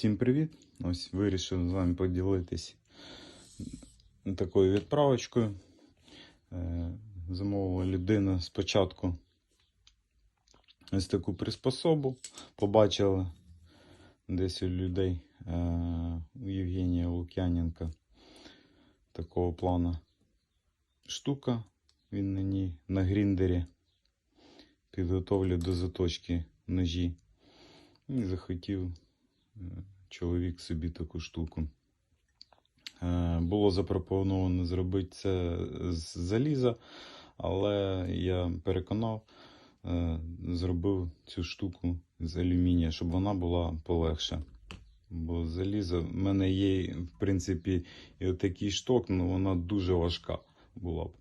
Всім привіт! Ось вирішив з вами поділитись такою відправочкою. Е, Замовила людина спочатку ось таку приспособу. Побачила десь у людей е, у Євгенія Лук'яненка такого плану штука. Він на ній на гріндері підготовлю до заточки ножі. І захотів чоловік собі таку штуку. Е, Було запропоновано зробити це з заліза, але я переконав, е, зробив цю штуку з алюмінія, щоб вона була полегша. Бо залізо, в мене є, в принципі, і отакий шток, але вона дуже важка була б.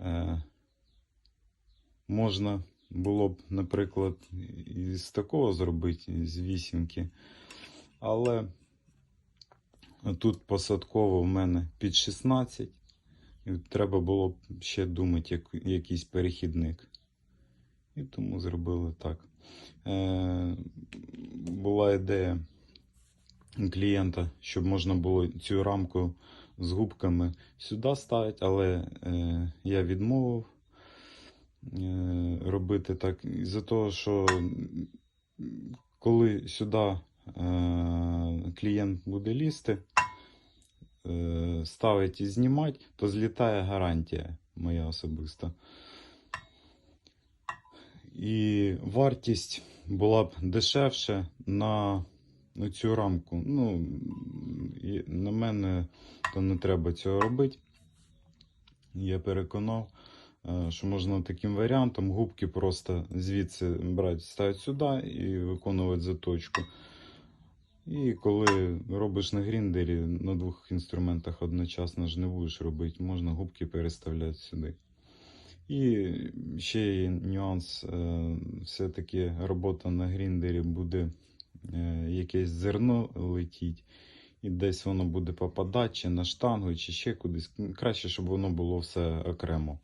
Е, можна було б, наприклад, із такого зробити, з вісімки. Але тут посадково в мене під 16. І треба було б ще думати, як, якийсь перехідник. І тому зробили так. Е, була ідея клієнта, щоб можна було цю рамку з губками сюди ставити, але е, я відмовив робити так. Із-за того, що коли сюди е, клієнт буде лізти, е, ставить і знімати, то злітає гарантія моя особиста. І вартість була б дешевше на цю рамку. Ну, на мене то не треба цього робити. Я переконав, е, що можна таким варіантом губки просто звідси брати, ставити сюди і виконувати заточку. І коли робиш на гріндері на двох інструментах одночасно ж не будеш робити, можна губки переставляти сюди. І ще є нюанс, е, все-таки робота на гріндері буде е, якесь зерно летіть, і десь воно буде попадати чи на штангу, чи ще кудись. Краще, щоб воно було все окремо.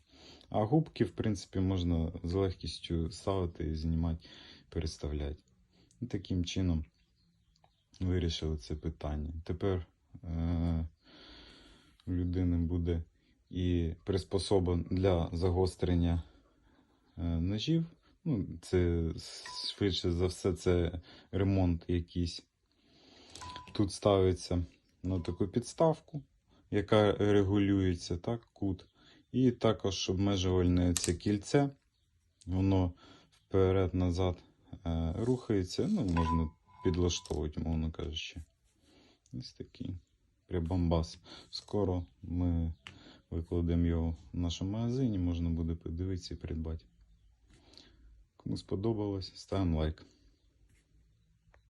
А губки, в принципі, можна з легкістю ставити і знімати, переставляти. І таким чином вирішили це питання. Тепер е- у людини буде і приспособа для загострення е, ножів. Ну, це швидше за все, це ремонт якийсь. Тут ставиться на таку підставку, яка регулюється, так, кут. І також обмежувальне це кільце. Воно вперед-назад е, рухається. Ну, можна підлаштовувати, мовно кажучи. Ось такий прибамбас. Скоро ми викладемо його в нашому магазині, можна буде подивитися і придбати. Кому сподобалось, ставимо лайк.